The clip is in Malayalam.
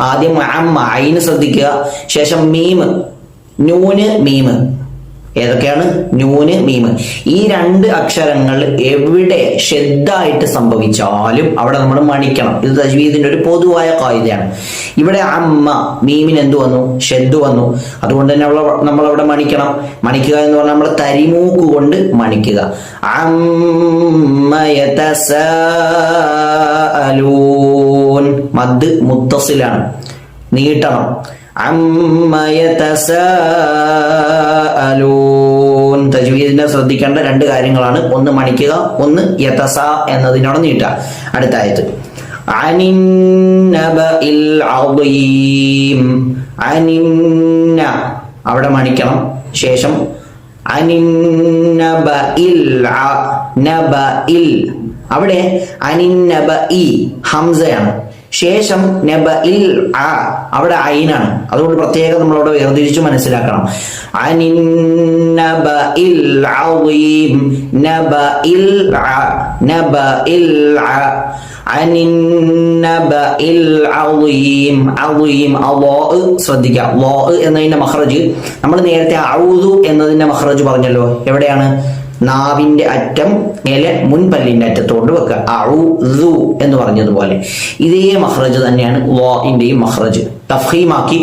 ആദ്യം അമ്മ ഐന് ശ്രദ്ധിക്കുക. ശേഷം മീം നൂന് മീം. ഏതൊക്കെയാണ്? നൂന് മീം. ഈ രണ്ട് അക്ഷരങ്ങൾ എവിടെ ഷെദ്ദായിട്ട് സംഭവിച്ചാലും അവിടെ നമ്മൾ മണിക്കണം. ഇത് തജ്വീദിന്റെ ഒരു പൊതുവായ കായികയാണ്. ഇവിടെ അമ്മ മീമിന് എന്ത് വന്നു? ഷെദ് വന്നു. അതുകൊണ്ട് തന്നെ നമ്മൾ അവിടെ മണിക്കണം. മണിക്കുക എന്ന് പറഞ്ഞാൽ നമ്മൾ തരിമൂക്ക് കൊണ്ട് മണിക്കുക. അമ്മ മദ് മുത്തസിലാണ്. നീട്ടണം. അമ്മയതസ തജ്വീദിന്റെ ശ്രദ്ധിക്കേണ്ട രണ്ട് കാര്യങ്ങളാണ്. ഒന്ന് മണിക്കുക ഒന്ന് യതസ എന്നതിനോട് നീട്ടുക. അടുത്ത ആയത്ത് അനിന്ന. അവിടെ മണിക്കണം ശേഷം അനിന്നബഇൽ അ- നബഇൽ. അവിടെ ഇ ഹംസയാണ്. ശേഷം നബ ഇൽ ആ അവിടെ ഐനാണ്. അതുകൊണ്ട് പ്രത്യേകം നമ്മളവിടെ വേർതിരിച്ച് മനസ്സിലാക്കണം. ശ്രദ്ധിക്കുക. എന്നതിന്റെ മഹ്റജ് നമ്മൾ നേരത്തെ ഔദു എന്നതിന്റെ മഹ്റജ് പറഞ്ഞല്ലോ. എവിടെയാണ്? നാവിന്റെ അറ്റം മേലെ മുൻപല്ലിന്റെ അറ്റത്തോട്ട് വെക്കുക. ഔ എന്ന് പറഞ്ഞതുപോലെ. ഇതേ മഹ്റജ് തന്നെയാണ് ലോഇന്റെയും മഹ്റജ് തഫീമാക്കി